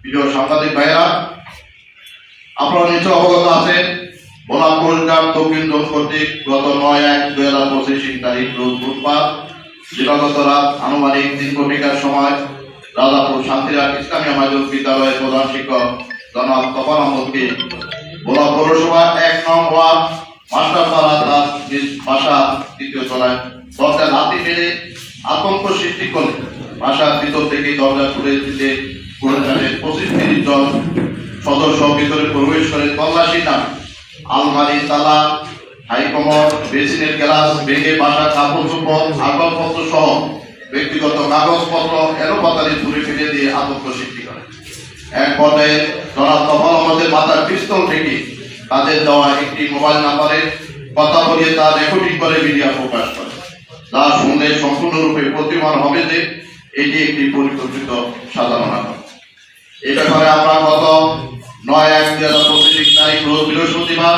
প্রিয় সাংবাদিক ভাইয়েরা, আপনারা নিশ্চয় অবগত আছেন ভোলা কোস্টগার্ড দক্ষিণ জোন কর্তৃক গত নয় এক দুই হাজার পঁচিশ তারিখ রোজ বুধবার, দিবাগত রাত আনুমানিক তিন ঘটিকার সময় রাজাপুর শান্তিরাট ইসলামিয়া মাধ্যমিক বিদ্যালয়ের প্রধান শিক্ষক জনাব তপন আহমদকে ভোলা পৌরসভা এক নং ওয়ার্ড মাস্টারপাড়া তার নিজ বাসা দ্বিতীয় তলায় দরজা লাথি মেরে আতঙ্ক সৃষ্টি করে। বাসার ভিতর থেকে দরজা খুলে দিতে করেছেন পঁচিশ তিরিশ জন সদস্য ভিতরে প্রবেশ করে তল্লাশি নাম আলমারি, তালা, হাইকমর, বেসিনের গ্লাস ভেঙে বাসা কাপড় চোপড় সহ ব্যক্তিগত কাগজপত্র এলোপাতারি ছুরি ফেলে দিয়ে আতঙ্ক সৃষ্টি করে। এক পর্যায়ে জনাব তফল আমাদের মাথার পিস্তল থেকে তাদের দেওয়া একটি মোবাইল নাম্বারে কথা বলিয়ে তা রেকর্ডিং করে মিডিয়া প্রকাশ করে। যা শুনলে সম্পূর্ণরূপে প্রতিমান হবে যে এটি একটি পরিকল্পিত সাধারণ এই ব্যাপারে আমরা গত নয় এক দুই হাজার পঁচিশ তারিখ বৃহস্পতিবার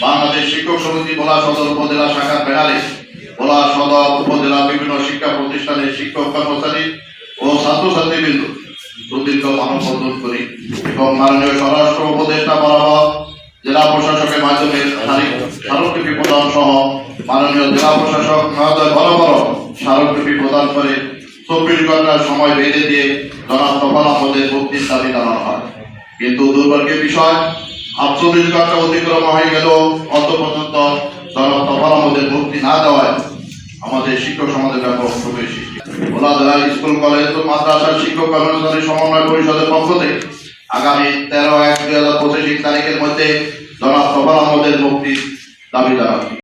বাংলাদেশ শিক্ষক সমিতি ভোলা সদর উপজেলা শাখার ব্যানারে ভোলা সদর উপজেলা বিভিন্ন শিক্ষা প্রতিষ্ঠানের শিক্ষক কর্মচারী ও ছাত্রছাত্রীবৃন্দ সুদীর্ঘ মানববন্ধন করি এবং মাননীয় স্বরাষ্ট্র উপদেষ্টা বরাবর জেলা প্রশাসকের মাধ্যমে স্মারক- স্মারকলিপি প্রদান সহ মাননীয় জেলা প্রশাসক মহোদয় প্রদান করে চব্বিশ ঘণ্টার সময় বেঁধে দিয়ে জনাব তফাল আমাদের মুক্তির দাবি জানানো হয়। কিন্তু দুর্ভাগ্যের বিষয় আটচল্লিশ ঘণ্টা অতিক্রম হয়ে গেল অত পর্যন্ত জনাব তফাল আমাদের মুক্তি না দেওয়ায় আমাদের শিক্ষক সমাজের ব্যাপক ক্ষোভের সৃষ্টি। স্কুল, কলেজ ও মাদ্রাসার শিক্ষক কর্মচারী সমন্বয় পরিষদের পক্ষ থেকে আগামী তেরো এক দুই হাজার পঁচিশ তারিখের মধ্যে জনাব তফাল আমাদের মুক্তির দাবি জানাচ্ছি।